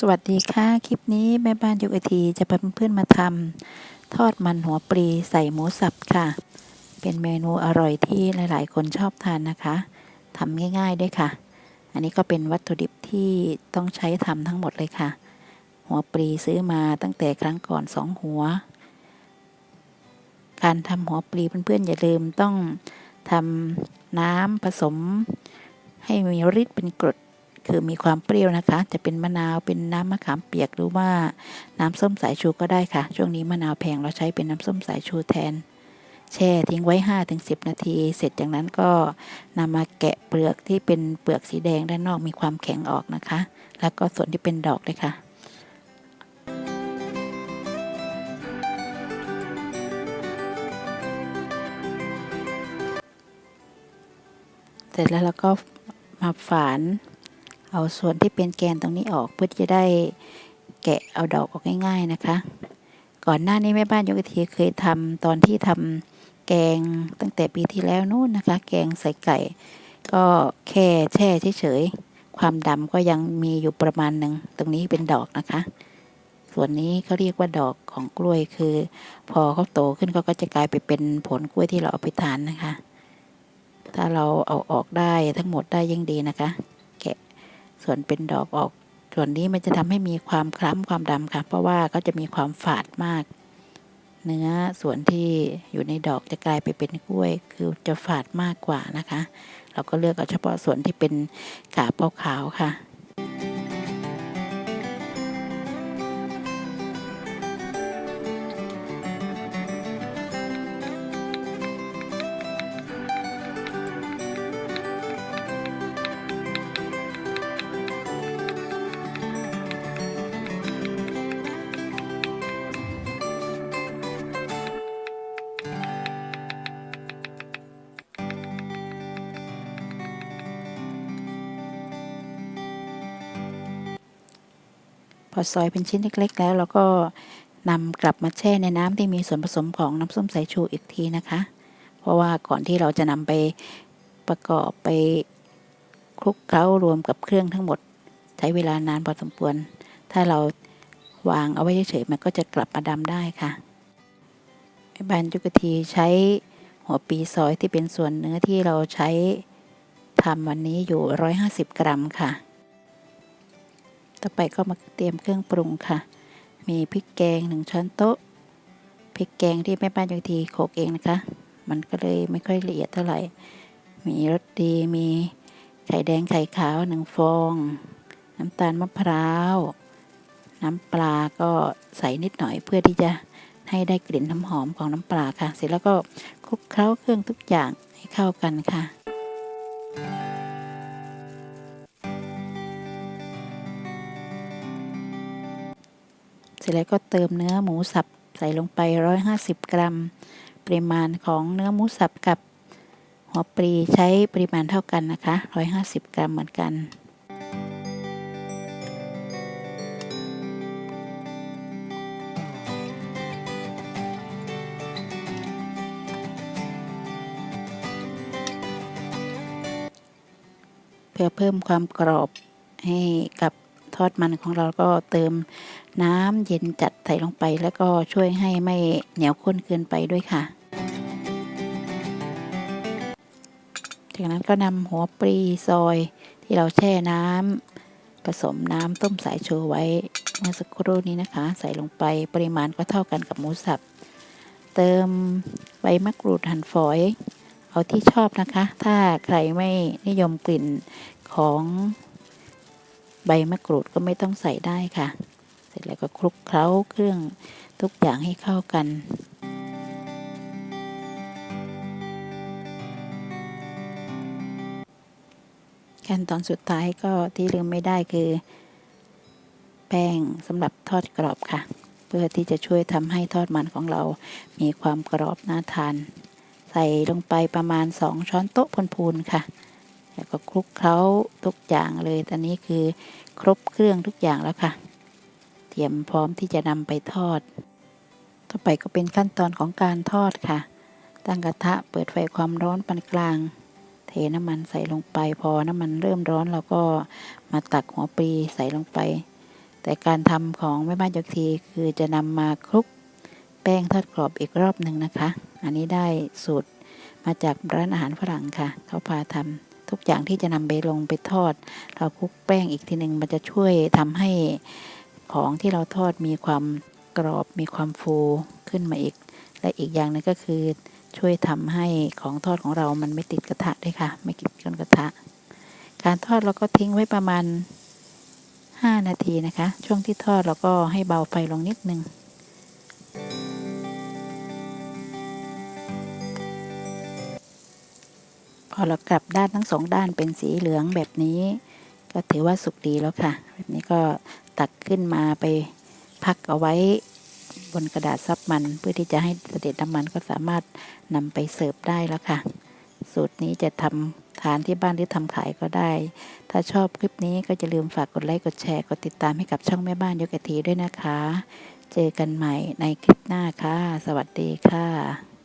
สวัสดีค่ะ คลิปนี้แม่บ้านยุกไอทีจะพาเพื่อนๆมาทำทอดมันหัวปลีใส่หมูสับค่ะ เป็นเมนูอร่อยที่หลาย ๆ คนชอบทานนะคะทำง่าย ๆ ด้วยค่ะ อันนี้ก็เป็นวัตถุดิบที่ต้องใช้ทำทั้งหมดเลยค่ะ หัวปลีซื้อมาตั้งแต่ครั้งก่อนสองหัว การทำหัวปลีเพื่อนๆอย่าลืมต้องทำน้ำผสม ให้มีฤทธิ์เป็นกรด คือมีความเปรี้ยวนะคะ จะเป็นมะนาวเป็นน้ำมะขามเปียกหรือว่าน้ำส้มสายชูก็ได้ค่ะ ช่วงนี้มะนาวแพงเราใช้เป็นน้ำส้มสายชูแทน แช่ทิ้งไว้ 5-10 นาที เสร็จจากนั้นก็นำมาแกะเปลือกที่เป็นเปลือกสีแดงด้านนอกมีความแข็งออกนะคะ แล้วก็ส่วนที่เป็นดอกเลยค่ะเสร็จแล้วเราก็มาฝาน เอาส่วนที่เป็นแกนตรงนี้ออกเพื่อจะได้แกะเอาดอกออกง่าย ๆนะคะ ก่อนหน้านี้แม่บ้านยกกะทีเคยทำตอนที่ทำแกงตั้งแต่ปีที่แล้วนู่นนะคะ แกงใส่ไก่ ก็แค่แช่เฉยๆความดำก็ยังมีอยู่ประมาณหนึ่งตรงนี้เป็นดอกนะคะ ส่วนนี้เขาเรียกว่าดอกของกล้วยคือ พอเขาโตขึ้นเขาก็จะกลายไปเป็นผลกล้วยที่เราเอาไปทานนะคะ ถ้าเราเอาออกได้ทั้งหมดได้ยิ่งดีนะคะ ส่วนเป็นดอกออก ส่วนนี้มันจะทำให้มีความคล้ำความดำค่ะ เพราะว่าก็จะมีความฝาดมาก เนื้อส่วนที่อยู่ในดอกจะกลายไปเป็นกล้วย คือจะฝาดมากกว่านะคะ เราก็เลือกเอาเฉพาะส่วนที่เป็นกาบขาวๆค่ะ พอซอยเป็นชิ้นเล็ก ๆ แล้วเราก็นำกลับมาแช่ในน้ำที่มีส่วนผสมของน้ำส้มสายชูอีกทีนะคะ เพราะว่าก่อนที่เราจะนำไปประกอบไปคลุกเคล้ารวมกับเครื่องทั้งหมด ใช้เวลานานพอสมควร ถ้าเราวางเอาไว้เฉยๆมันก็จะกลับมาดำได้ค่ะแม่บ้านยุกทีใช้หัวปีซอยที่เป็นส่วนเนื้อที่เราใช้ทำวันนี้อยู่ 150 กรัมค่ะ ต่อไปก็มาเตรียมเครื่องปรุงค่ะ มีพริกแกงหนึ่งช้อนโต๊ะ พริกแกงที่แม่บ้านบางทีโขกเองนะคะ มันก็เลยไม่ค่อยละเอียดเท่าไหร่ มีรสดี มีไข่แดงไข่ขาวหนึ่งฟอง น้ำตาลมะพร้าว น้ำปลาก็ใส่นิดหน่อยเพื่อที่จะให้ได้กลิ่นน้ำหอมของน้ำปลาค่ะ เสร็จแล้วก็คลุกเคล้าเครื่องทุกอย่างให้เข้ากันค่ะ เสร็จแล้วก็เติมเนื้อหมูสับใส่ลงไป 150 กรัม ปริมาณของเนื้อหมูสับกับหัวปลีใช้ปริมาณเท่ากันนะคะ 150 กรัมเหมือนกันเพื่อเพิ่มความกรอบให้กับ ทอดมันของเราก็เติมน้ำเย็นจัดใส่ลงไป แล้วก็ช่วยให้ไม่เหนียวข้นเกินไปด้วยค่ะ จากนั้นก็นำหัวปลีซอยที่เราแช่น้ำผสมน้ำต้มสายชูไว้เมื่อสักครู่นี้นะคะ ใส่ลงไปปริมาณก็เท่ากันกับหมูสับ เติมใบมะกรูดหั่นฝอย เอาที่ชอบนะคะ ถ้าใครไม่นิยมกลิ่นของ ใบมะกรูดก็ไม่ต้องใส่ได้ค่ะ เสร็จแล้วก็คลุกเคล้าเครื่องทุกอย่างให้เข้ากันขั้นตอนสุดท้ายก็ที่ลืมไม่ได้คือ แป้งสำหรับทอดกรอบค่ะ เพื่อที่จะช่วยทำให้ทอดมันของเรา มีความกรอบน่าทาน ใส่ลงไปประมาณ 2 ช้อนโต๊ะพูนๆค่ะ แล้วก็คลุกเคล้าทุกอย่างเลยตอนนี้คือครบเครื่องทุกอย่างแล้วค่ะ เตรียมพร้อมที่จะนำไปทอด ต่อไปก็เป็นขั้นตอนของการทอดค่ะ ตั้งกระทะเปิดไฟความร้อนปานกลาง เทน้ำมันใส่ลงไป พอน้ำมันเริ่มร้อนเราก็มาตักหัวปลีใส่ลงไป แต่การทำของแม่บ้านยกทีคือจะนำมาคลุกแป้งทอดกรอบอีกรอบหนึ่งนะคะ อันนี้ได้สูตรมาจากร้านอาหารฝรั่งค่ะ เขาพาทำ ทุกอย่างที่จะนำไปลงไปทอด เราคลุกแป้งอีกทีหนึ่งมันจะช่วยทำให้ของที่เราทอดมีความกรอบมีความฟูขึ้นมาอีก และอีกอย่างนึงก็คือช่วยทำให้ของทอดของเรามันไม่ติดกระทะด้วยค่ะ ไม่ติดก้นกระทะ การทอดเราก็ทิ้งไว้ประมาณ 5 นาทีนะคะ ช่วงที่ทอดเราก็ให้เบาไฟลงนิดนึง พอเรากลับด้านทั้งสองด้านเป็นสีเหลืองแบบนี้ ก็ถือว่าสุกดีแล้วค่ะ แบบนี้ก็ตักขึ้นมาไปพักเอาไว้บนกระดาษซับมัน เพื่อที่จะให้เสด็จน้ำมันก็สามารถนำไปเสิร์ฟได้แล้วค่ะ สูตรนี้จะทำทานที่บ้านหรือทำขายก็ได้ ถ้าชอบคลิปนี้ก็จะลืมฝากกดไลค์กดแชร์กดติดตามให้กับช่องแม่บ้านยกกะทีด้วยนะคะ เจอกันใหม่ในคลิปหน้าค่ะ สวัสดีค่ะ